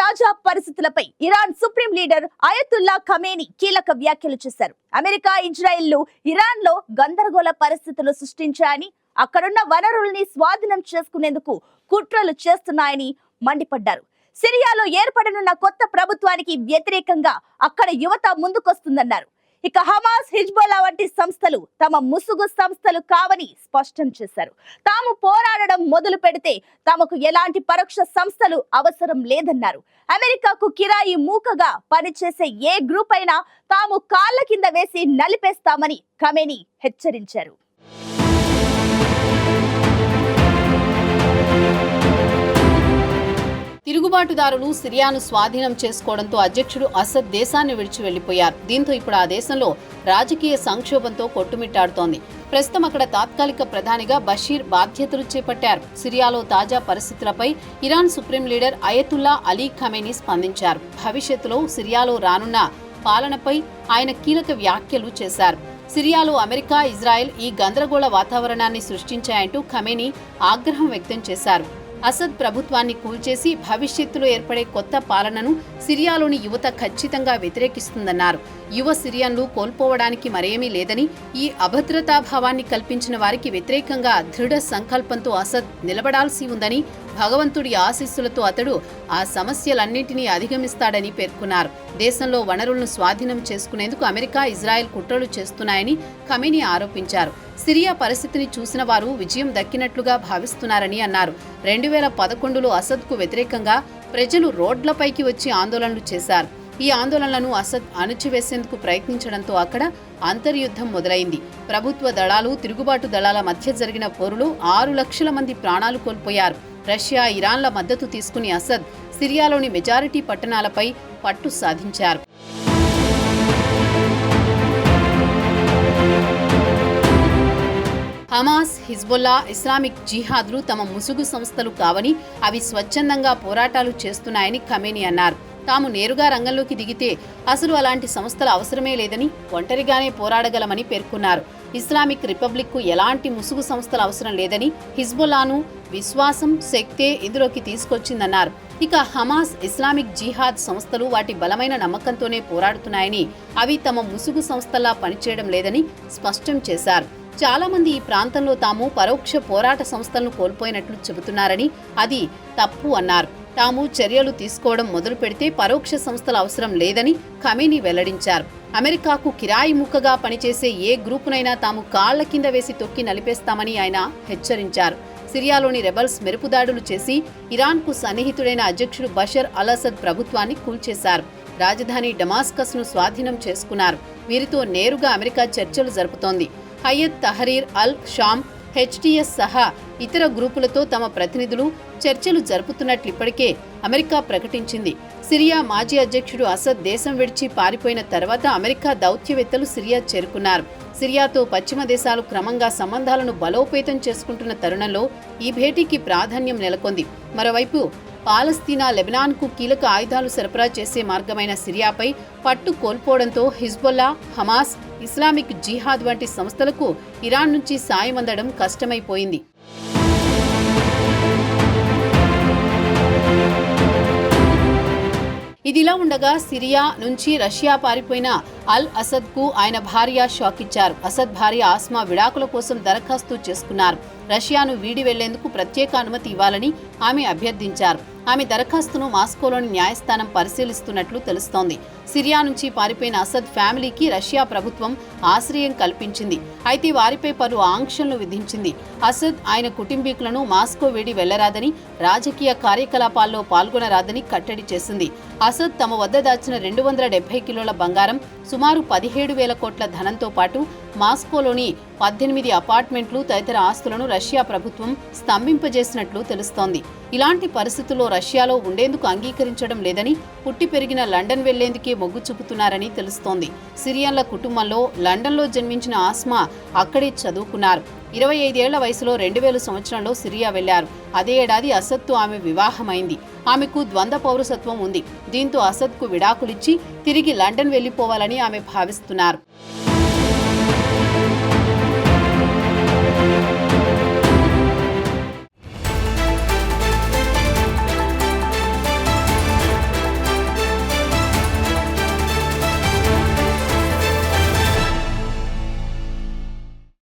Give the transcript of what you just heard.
తాజా పరిస్థితులపై Iran supreme leader Ayatollah Khamenei కీలక వ్యాఖ్యలు చేశారు. అమెరికా ఇజ్రాయెల్లు ఇరాన్లో గందరగోళ పరిస్థితులు సృష్టించాయని అక్కడున్న వనరుల్ని స్వాధీనం చేసుకునేందుకు కుట్రలు చేస్తున్నాయని మండిపడ్డారు. సిరియాలో ఏర్పడనున్న కొత్త ప్రభుత్వానికి వ్యతిరేకంగా అక్కడ యువత ముందుకొస్తుందన్నారు. ఇక హమాస్ హిజ్బోలా వంటి సంస్థలు తమ ముసుగు సంస్థలు కావని స్పష్టం చేశారు. తాము పోరాడడం మొదలు పెడితే తమకు ఎలాంటి పరోక్ష సంస్థలు అవసరం లేదన్నారు. అమెరికాకు కిరాయి మూకగా పనిచేసే ఏ గ్రూప్ అయినా తాము కాళ్ళ కింద వేసి నలిపేస్తామని కమెనీ హెచ్చరించారు. తిరుగుబాటుదారులు సిరియాను స్వాధీనం చేసుకోవడంతో అధ్యక్షుడు అసద్ దేశాన్ని విడిచి వెళ్ళిపోయారు దీంతో ఇప్పుడు ఆ దేశంలో రాజకీయ సంక్షోభంతో కొట్టుమిట్టాడుతోంది. ప్రస్తుతం అక్కడ తాత్కాలిక ప్రధానిగా బషీర్ బాధ్యతలు చేపట్టారు. సిరియాలో తాజా పరిస్థితులపై Iran supreme leader Ayatollah Ali Khamenei స్పందించారు. భవిష్యత్తులో సిరియాలో రానున్న పాలనపై ఆయన కీలక వ్యాఖ్యలు చేశారు. సిరియాలో అమెరికా ఇజ్రాయెల్ ఈ గందరగోళ వాతావరణాన్ని సృష్టించాయంటూ ఖమేని ఆగ్రహం వ్యక్తం చేశారు. అసద్ ప్రభుత్వాన్ని కూల్చేసి భవిష్యత్తులో ఏర్పడే కొత్త పాలనను సిరియాలోని యువత ఖచ్చితంగా వ్యతిరేకిస్తుందన్నారు. యువ సిరియన్లు కోల్పోవడానికి మరేమీ లేదని ఈ అభద్రతాభావాన్ని కల్పించిన వారికి వ్యతిరేకంగా దృఢ సంకల్పంతో అసద్ నిలబడాల్సి ఉందని భగవంతుడి ఆశీస్సులతో అతడు ఆ సమస్యలన్నింటినీ అధిగమిస్తాడని పేర్కొన్నారు. దేశంలో వనరులను స్వాధీనం చేసుకునేందుకు అమెరికా ఇజ్రాయెల్ కుట్రలు చేస్తున్నాయని ఖమేని ఆరోపించారు. సిరియా పరిస్థితిని చూసిన వారు విజయం దక్కినట్లుగా భావిస్తున్నారని అన్నారు. రెండు వేల పదకొండులో అసద్కు వ్యతిరేకంగా ప్రజలు రోడ్లపైకి వచ్చి ఆందోళనలు చేశారు. ఈ ఆందోళనలను అసద్ అణచివేసేందుకు ప్రయత్నించడంతో అక్కడ అంతర్యుద్ధం మొదలైంది. ప్రభుత్వ దళాలు తిరుగుబాటు దళాల మధ్య జరిగిన పోరులో ఆరు లక్షల మంది ప్రాణాలు కోల్పోయారు. రష్యా ఇరాన్ల మద్దతు తీసుకుని అసద్ సిరియాలోని మెజారిటీ పట్టణాలపై పట్టు సాధించారు. హమాస్ హిజ్బుల్లా ఇస్లామిక్ జిహాద్లు తమ ముసుగు సంస్థలు కావని అవి స్వచ్ఛందంగా పోరాటాలు చేస్తున్నాయని ఖమేని అన్నారు. తాము నేరుగా రంగంలోకి దిగితే అసలు అలాంటి సంస్థల అవసరమే లేదని ఒంటరిగానే పోరాడగలమని పేర్కొన్నారు. ఇస్లామిక్ రిపబ్లిక్కు ఎలాంటి ముసుగు సంస్థల అవసరం లేదని హిజ్బుల్లాను విశ్వాసం శక్తే ఇందులోకి తీసుకొచ్చిందన్నారు. ఇక హమాస్ ఇస్లామిక్ జిహాద్ సంస్థలు వాటి బలమైన నమ్మకంతోనే పోరాడుతున్నాయని అవి తమ ముసుగు సంస్థలా పనిచేయడం లేదని స్పష్టం చేశారు. చాలామంది ఈ ప్రాంతంలో తాము పరోక్ష పోరాట సంస్థలను కోల్పోయినట్లు చెబుతున్నారని అది తప్పు అన్నారు. తాము చర్యలు తీసుకోవడం మొదలు పెడితే పరోక్ష సంస్థల అవసరం లేదని ఖమేని వెల్లడించారు. అమెరికాకు కిరాయి ముక్కగా పనిచేసే ఏ గ్రూపునైనా తాము కాళ్ళ కింద వేసి తొక్కి నలిపేస్తామని ఆయన హెచ్చరించారు. సిరియాలోని రెబల్స్ మెరుపుదాడులు చేసి ఇరాన్కు సన్నిహితుడైన అధ్యక్షుడు బషర్ అల్ అసద్ ప్రభుత్వాన్ని కూల్చేశారు. రాజధాని డమాస్కస్ను స్వాధీనం చేసుకున్నారు. వీరితో నేరుగా అమెరికా చర్చలు జరుపుతోంది. Hayat Tahrir al Sham HTS సహా ఇతర గ్రూపులతో తమ ప్రతినిధులు చర్చలు జరుపుతున్నట్లు ఇప్పటికే అమెరికా ప్రకటించింది. సిరియా మాజీ అధ్యక్షుడు అసద్ దేశం విడిచి పారిపోయిన తర్వాత అమెరికా దౌత్యవేత్తలు సిరియా చేరుకున్నారు. సిరియాతో పశ్చిమ దేశాలు క్రమంగా సంబంధాలను బలోపేతం చేసుకుంటున్న తరుణంలో ఈ భేటీకి ప్రాధాన్యం నెలకొంది. మరోవైపు పాలస్తీనా లెబనాన్కు కీలక ఆయుధాలు సరఫరా చేసే మార్గమైన సిరియాపై పట్టు కోల్పోవడంతో హిజ్బొల్లా హమాస్ ఇస్లామిక్ జిహాద్ వంటి సంస్థలకు ఇరాన్ నుంచి సాయం అందడం కష్టమైపోయింది. ఇదిలా ఉండగా సిరియా నుంచి రష్యా పారిపోయిన అల్ అసద్కు ఆయన భార్య షాక్ ఇచ్చారు. అసద్ భార్య ఆస్మా విడాకుల కోసం దరఖాస్తు చేసుకున్నారు. రష్యాను వీడి వెళ్ళేందుకు ప్రత్యేక అనుమతి ఇవ్వాలని ఆమె అభ్యర్థించారు. ఆమె దరఖాస్తును మాస్కోలోని న్యాయస్థానం పరిశీలిస్తున్నట్లు తెలుస్తోంది. సిరియా నుంచి పారిపోయిన అసద్ ఫ్యామిలీకి రష్యా ప్రభుత్వం ఆశ్రయం కల్పించింది. అయితే వారిపై పలు ఆంక్షలను విధించింది. అసద్ ఆయన కుటుంబీకులను మాస్కో వేడి వెళ్ళరాదని రాజకీయ కార్యకలాపాల్లో పాల్గొనరాదని కట్టడి చేసింది. అసద్ తమ వద్ద దాచిన రెండు వందల డెబ్బై కిలోల బంగారం సుమారు పదిహేడు వేల కోట్ల ధనంతో పాటు మాస్కోలోని పద్దెనిమిది అపార్ట్మెంట్లు తదితర ఆస్తులను రష్యా ప్రభుత్వం స్తంభింపజేసినట్లు తెలుస్తోంది. ఇలాంటి పరిస్థితుల్లో రష్యాలో ఉండేందుకు అంగీకరించడం లేదని పుట్టి పెరిగిన లండన్ వెళ్ళేందుకే మొగ్గు చూపుతున్నారని తెలుస్తోంది. సిరియన్ల కుటుంబంలో లండన్లో జన్మించిన ఆస్మా అక్కడే చదువుకున్నారు. ఇరవై ఐదేళ్ళ వయసులో రెండు వేల సంవత్సరంలో సిరియా వెళ్ళారు అదే ఏడాది అసద్తో ఆమె వివాహమైంది. ఆమెకు ద్వంద్వ పౌరసత్వం ఉంది. దీంతో అసద్కు విడాకులిచ్చి తిరిగి లండన్ వెళ్ళిపోవాలని ఆమె భావిస్తున్నారు.